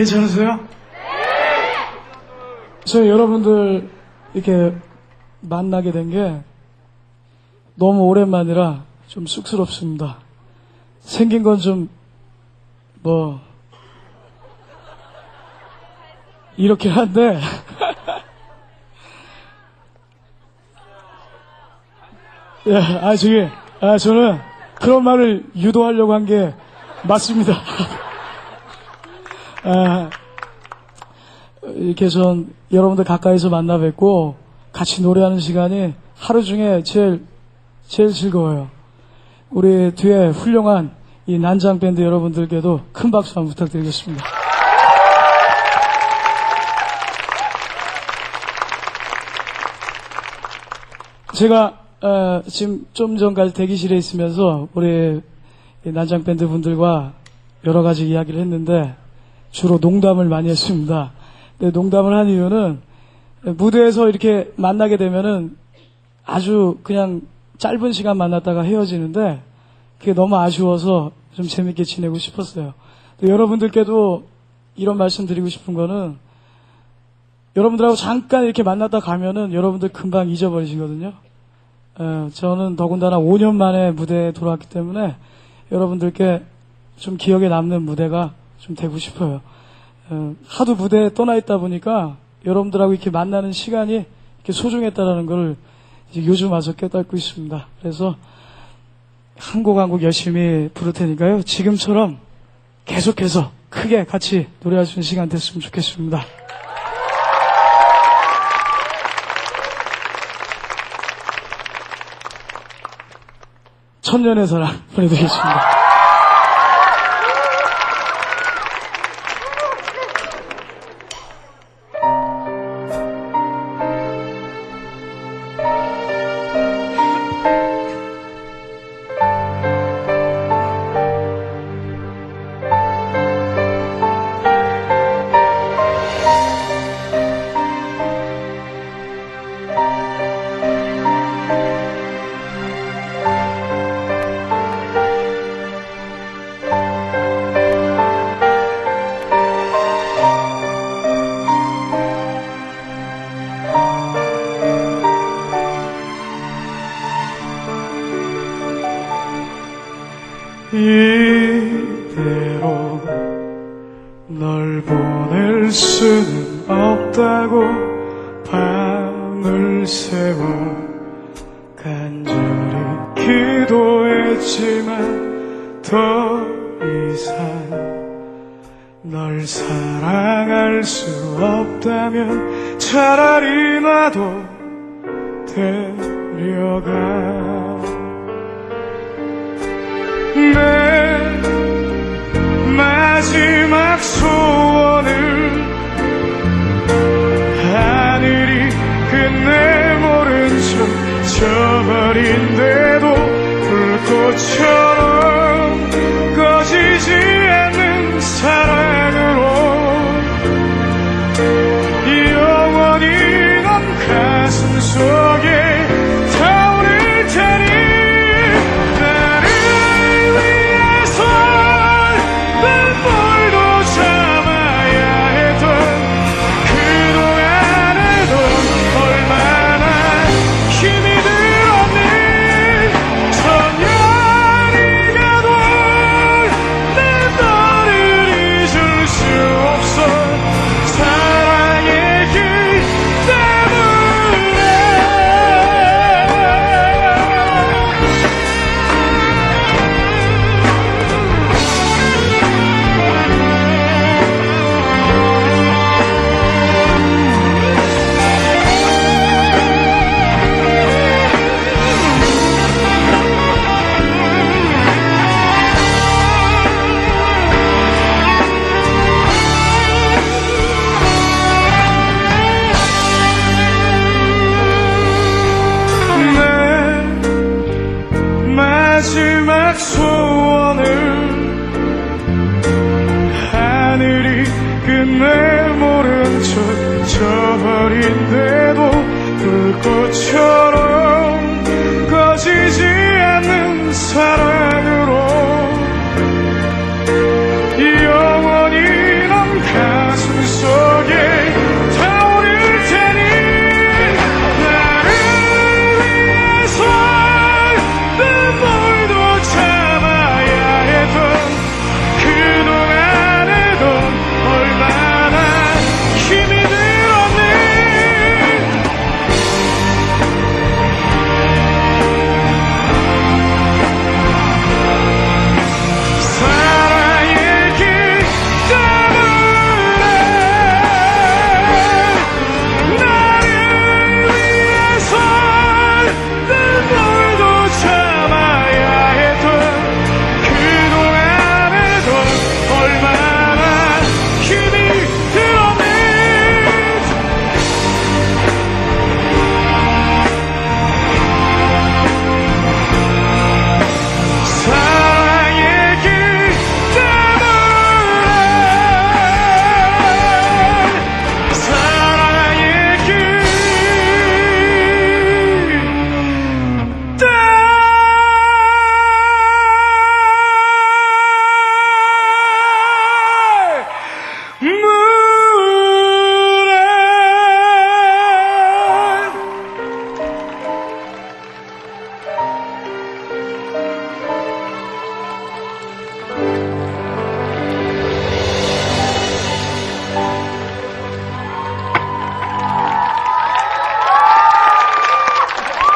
괜찮으세요? 저희 여러분들 이렇게 만나게 된 게 너무 오랜만이라 좀 쑥스럽습니다. 생긴 건 좀, 뭐, 이렇게 한데, 예, 아, 저기, 아, 저는 그런 말을 유도하려고 한 게 맞습니다. 아, 이렇게 전 여러분들 가까이서 만나 뵙고 같이 노래하는 시간이 하루 중에 제일, 제일 즐거워요. 우리 뒤에 훌륭한 이 난장 밴드 여러분들께도 큰 박수 한번 부탁드리겠습니다. 제가 어, 지금 좀 전까지 대기실에 있으면서 우리 이 난장 밴드 분들과 여러 가지 이야기를 했는데 주로 농담을 많이 했습니다. 근데 농담을 한 이유는 무대에서 이렇게 만나게 되면은 아주 그냥 짧은 시간 만났다가 헤어지는데 그게 너무 아쉬워서 좀 재밌게 지내고 싶었어요. 여러분들께도 이런 말씀 드리고 싶은 거는 여러분들하고 잠깐 이렇게 만났다 가면은 여러분들 금방 잊어버리시거든요. 어, 저는 더군다나 5년 만에 무대에 돌아왔기 때문에 여러분들께 좀 기억에 남는 무대가 좀 되고 싶어요. 어, 하도 무대에 떠나 있다 보니까 여러분들하고 이렇게 만나는 시간이 이렇게 소중했다라는 걸 요즘 와서 깨닫고 있습니다. 그래서 한 곡 한곡 열심히 부를 테니까요. 지금처럼 계속해서 크게 같이 노래할 수 있는 시간 됐으면 좋겠습니다. 천년의 사랑 보내드리겠습니다. 이대로 널 보낼 수는 없다고 밤을 새워 간절히 기도했지만 더 이상 널 사랑할 수 없다면 차라리 나도 데려가. 내 마지막 소원은 하늘이 끝내 모른 척 저버린데도 불꽃처럼 끝내 모른 척 저버린데도 불꽃처럼